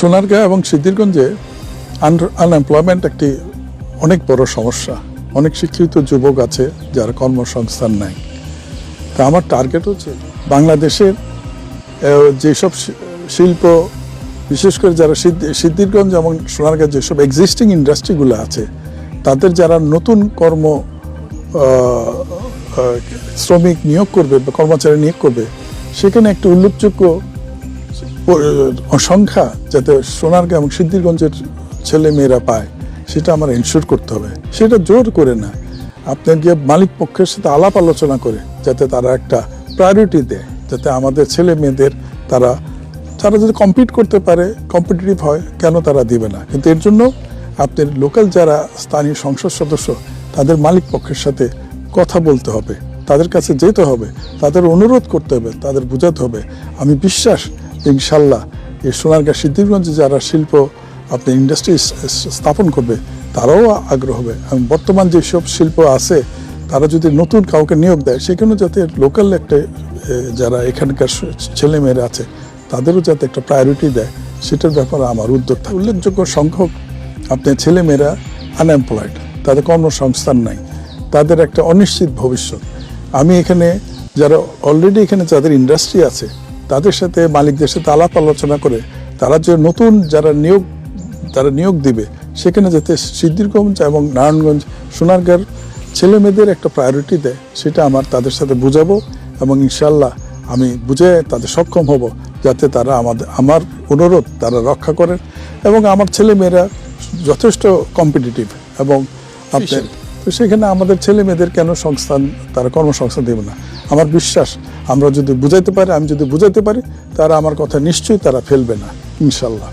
সোনারগাঁ এবং সিদ্ধিরগঞ্জে আনএমপ্লয়মেন্ট একটি অনেক বড় সমস্যা। অনেক শিক্ষিত যুবক আছে যার কর্মসংস্থান নাই। তা আমার টার্গেট হচ্ছে বাংলাদেশের যেসব শিল্প, বিশেষ করে যারা সিদ্ধি- সিদ্ধিরগঞ্জ এবং সোনারগাঁ যেসব এক্সিস্টিং ইন্ডাস্ট্রিগুলো আছে, তাদের যারা নতুন কর্ম শ্রমিক নিয়োগ করবে বা কর্মচারী নিয়োগ করবে, সেখানে একটা উল্লেখযোগ্য সংখ্যা যাতে সোনারগাঁ এবং সিদ্ধিরগঞ্জের ছেলে মেয়েরা পায়, সেটা আমার এনশিওর করতে হবে। সেটা জোর করে না। আপনার গিয়ে মালিক পক্ষের সাথে আলাপ আলোচনা করে, যাতে তারা একটা প্রায়োরিটি দেয়, যাতে আমাদের ছেলে মেয়েদের তারা তারা যদি কম্পিট করতে পারে কম্পিটিটিভ হয়, কেন তারা দিবে না? কিন্তু এর জন্য আপনার লোকাল যারা স্থানীয় সংসদ সদস্য, তাদের মালিক পক্ষের সাথে কথা বলতে হবে। তাদের কাছে যেতে হবে, তাদের অনুরোধ করতে হবে, তাদের বোঝাতে হবে। আমি বিশ্বাস ইনশাল্লাহ, এই সোনারগাঁ সিদ্ধিরগঞ্জে যারা শিল্প, আপনি ইন্ডাস্ট্রি স্থাপন করবে, তারাও আগ্রহ হবে। এবং বর্তমান যেসব শিল্প আছে, তারা যদি নতুন কাউকে নিয়োগ দেয়, সেখানেও যাতে লোকাল একটা যারা এখানকার ছেলেমেয়েরা আছে, তাদেরও যাতে একটা প্রায়োরিটি দেয়, সেটার ব্যাপারে আমার উদ্যোগ থাকে উল্লেখযোগ্য সংখ্যক আপনার ছেলেমেয়েরা আনএমপ্লয়েড তাদের কর্মসংস্থান নাই, তাদের একটা অনিশ্চিত ভবিষ্যৎ। আমি এখানে, যারা অলরেডি এখানে যাদের ইন্ডাস্ট্রি আছে তাদের সাথে মালিকদের সাথে আলাপ আলোচনা করে তারা যে নতুন যারা নিয়োগ তারা নিয়োগ দিবে সেখানে যাতে সিদ্ধিরগঞ্জ এবং নারায়ণগঞ্জ সোনারগাঁর ছেলে মেয়েদের একটা প্রায়োরিটি দেয় সেটা আমার তাদের সাথে বুঝাবো এবং ইনশাল্লাহ আমি বুঝে তাদের সক্ষম হব যাতে তারা আমাদের আমার অনুরোধ তারা রক্ষা করেন এবং আমার ছেলে মেয়েরা যথেষ্ট কম্পিটিটিভ এবং আপনার তো সেখানে আমাদের ছেলে মেয়েদের কেন সংস্থান তারা কর্মসংস্থান দেবে না? আমার বিশ্বাস আমরা যদি বুঝাইতে পারি, আমি যদি বুঝাইতে পারি, তারা আমার কথা নিশ্চয়ই তারা ফেলবে না, ইনশাল্লাহ।